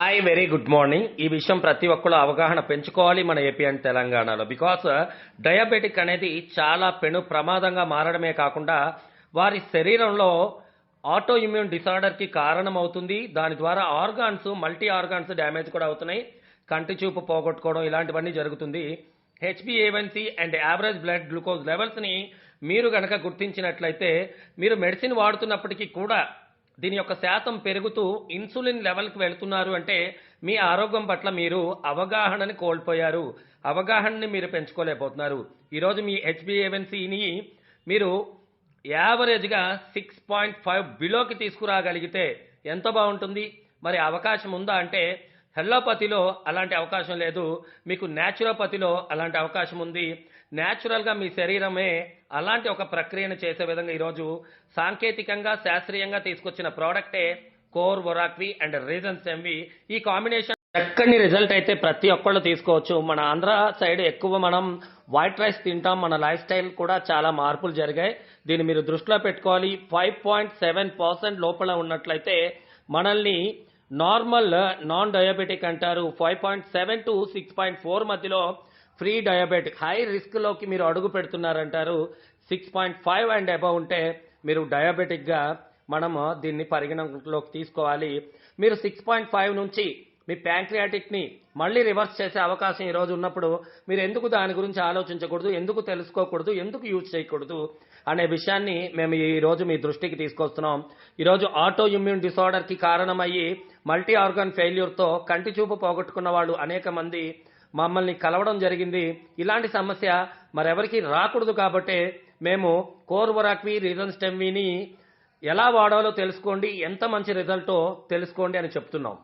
Hi very good morning ఈ విషయం ప్రతి ఒక్కరు అవగాహన పెంచుకోవాలి మన ఏపీ అండ్ తెలంగాణలో. బికాస్ డయాబెటిక్ uh, అనేది చాలా పెను ప్రమాదంగా మారడమే కాకుండా వారి శరీరంలో ఆటో ఇమ్యూన్ డిసార్డర్కి కారణమవుతుంది. దాని ద్వారా ఆర్గాన్స్ మల్టీ ఆర్గాన్స్ డ్యామేజ్ కూడా అవుతున్నాయి. కంటి చూపు పోగొట్టుకోవడం ఇలాంటివన్నీ జరుగుతుంది. H B A one C and average blood glucose లెవెల్స్ని మీరు కనుక గుర్తించినట్లయితే మీరు మెడిసిన్ వాడుతున్నప్పటికీ కూడా దీని యొక్క శాతం పెరుగుతూ ఇన్సులిన్ లెవెల్కి వెళ్తున్నారు అంటే మీ ఆరోగ్యం పట్ల మీరు అవగాహనని కోల్పోయారు. అవగాహనని మీరు పెంచుకోలేకపోతున్నారు. ఈరోజు మీ హెచ్బిఏవన్సీని మీరు యావరేజ్గా సిక్స్ పాయింట్ ఫైవ్ బిలోకి తీసుకురాగలిగితే ఎంత బాగుంటుంది? మరి అవకాశం ఉందా? అంటే హెల్లోపతిలో అలాంటి అవకాశం లేదు. మీకు న్యాచురోపతిలో అలాంటి అవకాశం ఉంది. న్యాచురల్గా మీ శరీరమే అలాంటి ఒక ప్రక్రియను చేసే విధంగా ఈరోజు సాంకేతికంగా శాస్త్రీయంగా తీసుకొచ్చిన ప్రోడక్టే కోర్ వొరాక్వి అండ్ రీజన్స్ ఎంవి. ఈ కాంబినేషన్ చక్కని రిజల్ట్ అయితే ప్రతి ఒక్కళ్ళు తీసుకోవచ్చు. మన ఆంధ్ర సైడ్ ఎక్కువ మనం వైట్ రైస్ తింటాం. మన లైఫ్ స్టైల్ కూడా చాలా మార్పులు జరిగాయి. దీన్ని మీరు దృష్టిలో పెట్టుకోవాలి. ఫైవ్ పాయింట్ సెవెన్ పర్సెంట్ లోపల ఉన్నట్లయితే మనల్ని నార్మల్ నాన్ డయాబెటిక్ అంటారు. Five point seven to six point four మధ్యలో ఫ్రీ డయాబెటిక్ హై రిస్క్లోకి మీరు అడుగు పెడుతున్నారంటారు. Six point five and above ఉంటే మీరు డయాబెటిక్గా మనము దీన్ని పరిగణలోకి తీసుకోవాలి. మీరు సిక్స్ పాయింట్ ఫైవ్ నుంచి మీ ప్యాంక్రియాటిక్ని మళ్ళీ రివర్స్ చేసే అవకాశం ఈరోజు ఉన్నప్పుడు మీరు ఎందుకు దాని గురించి ఆలోచించకూడదు ఎందుకు తెలుసుకోకూడదు ఎందుకు యూజ్ చేయకూడదు అనే విషయాన్ని మేము ఈ రోజు మీ దృష్టికి తీసుకొస్తున్నాం. ఈరోజు ఆటో ఇమ్యూన్ డిసార్డర్కి కారణమయ్యి మల్టీ ఆర్గాన్ ఫెయిల్యూర్తో కంటి చూపు పోగొట్టుకున్న వాళ్ళు అనేక మంది మమ్మల్ని కలవడం జరిగింది. ఇలాంటి సమస్య మరెవరికి రాకూడదు కాబట్టే మేము కోర్వరాక్వి రీజన్ స్టెమ్విని ఎలా వాడాలో తెలుసుకోండి ఎంత మంచి రిజల్టో తెలుసుకోండి అని చెప్తున్నాం.